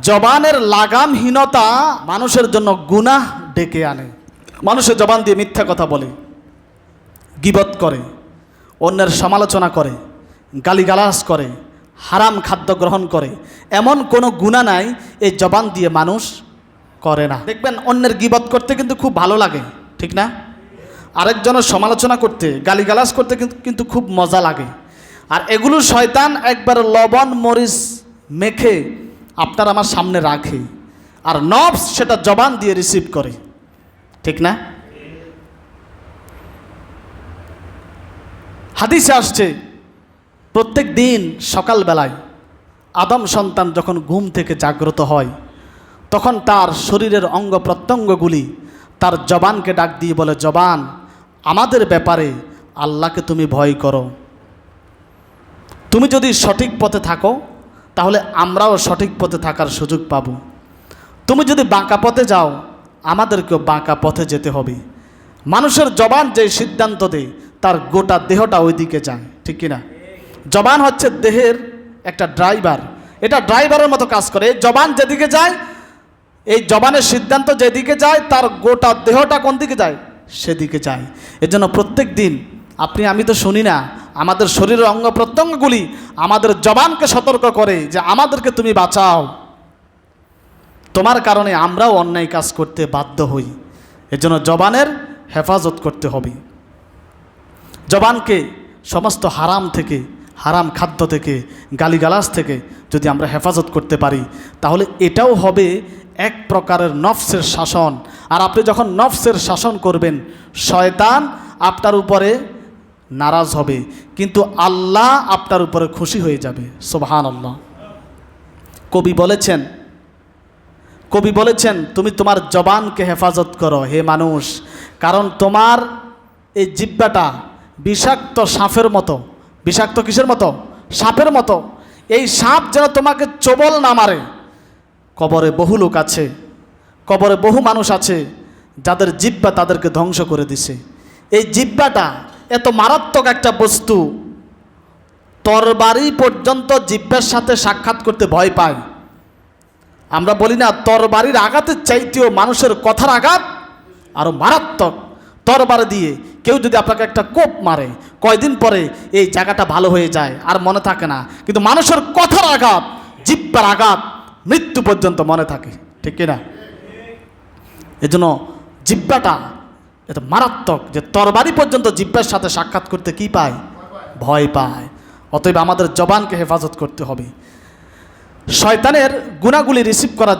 জবানের লাগামহীনতা মানুষের জন্য গুনাহ ডেকে আনে। মানুষের জবান দিয়ে মিথ্যা কথা বলে, গিবত করে, অন্যের সমালোচনা করে, গালিগালাজ করে, হারাম খাদ্য গ্রহণ করে। এমন কোনো গুণা নাই, এই জবান দিয়ে মানুষ করে না। দেখবেন, অন্যের গিবত করতে কিন্তু খুব ভালো লাগে, ঠিক না? আরেকজনের সমালোচনা করতে, গালিগালাজ করতে কিন্তু কিন্তু খুব মজা লাগে। আর এগুলো শয়তান একবার লবণ মরিচ মেখে আপনার আমার সামনে রাখে। আর নবস সেটা জবান দিয়ে রিসিভ করে। ঠিক না? হাদিসে আসছে, প্রত্যেক দিন সকালবেলায় আদম সন্তান যখন ঘুম থেকে জাগ্রত হয়, তখন তার শরীরের অঙ্গ প্রত্যঙ্গগুলি তার জবানকে ডাক দিয়ে বলে, জবান, আমাদের ব্যাপারে আল্লাহকে তুমি ভয় করো। তুমি যদি সঠিক পথে থাকো তাহলে আমরাও সঠিক পথে থাকার সুযোগ পাব। তুমি যদি বাঁকা পথে যাও, আমাদেরকেও বাঁকা পথে যেতে হবে। মানুষের জবান যে সিদ্ধান্ত দেয়, তার গোটা দেহটা ওই দিকে যায়, ঠিক কিনা? জবান হচ্ছে দেহের একটা ড্রাইভার। এটা ড্রাইভারের মতো কাজ করে। এই জবান যেদিকে যায়, এই জবানের সিদ্ধান্ত যেদিকে যায়, তার গোটা দেহটা কোন দিকে যায়? সেদিকে যায়। এজন্য প্রত্যেক দিন আপনি, আমি তো শুনি না আমাদের শরীরের অঙ্গ প্রত্যঙ্গগুলি আমাদের জবানকে সতর্ক করে যে আমাদেরকে তুমি বাঁচাও। তোমার কারণে আমরাও অন্যায় কাজ করতে বাধ্য হই। এজন্য জবানের হেফাজত করতে হবে। জবানকে সমস্ত হারাম থেকে, হারাম খাদ্য থেকে, গালিগালাজ থেকে যদি আমরা হেফাজত করতে পারি, তাহলে এটাও হবে এক প্রকারের নফসের শাসন। আর আপনি যখন নফসের শাসন করবেন, শয়তান আপনার উপরে নারাজ হবে, কিন্তু আল্লাহ আপনার উপরে খুশি হয়ে যাবে। সোবহান আল্লাহ কবি বলেছেন কবি বলেছেন, তুমি তোমার জবানকে হেফাজত করো, হে মানুষ। কারণ তোমার এই জিব্বাটা বিষাক্ত সাপের মতো, বিষাক্ত কিসের মতো? সাপের মতো। এই সাপ যেন তোমাকে চবল না মারে। কবরে বহু লোক আছে, কবরে বহু মানুষ আছে, যাদের জিব্বা তাদেরকে ধ্বংস করে দিছে। এই জিব্বাটা এত মারাত্মক একটা বস্তু তরবারি পর্যন্ত জিব্বার সাথে সাক্ষাৎ করতে ভয় পায়। আমরা বলি না তরবারির আঘাতের চাইতেও মানুষের কথার আঘাত আরও মারাত্মক। তরবারে দিয়ে কেউ যদি আপনাকে একটা কোপ মারে, কয়দিন পরে এই জায়গাটা ভালো হয়ে যায়, আর মনে থাকে না। কিন্তু মানুষের কথার আঘাত, জিব্বার আঘাত মৃত্যু পর্যন্ত মনে থাকে, ঠিক কিনা? এজন্য জিব্বাটা এটা মারাত্মক যে তরবারি পর্যন্ত জিব্বার সাথে সাক্ষাৎ করতে কি পায়? ভয় পায়। অতএব আমাদের জবানকে হেফাজত করতে হবে। শয়তানের গুণাগুলি রিসিভ করা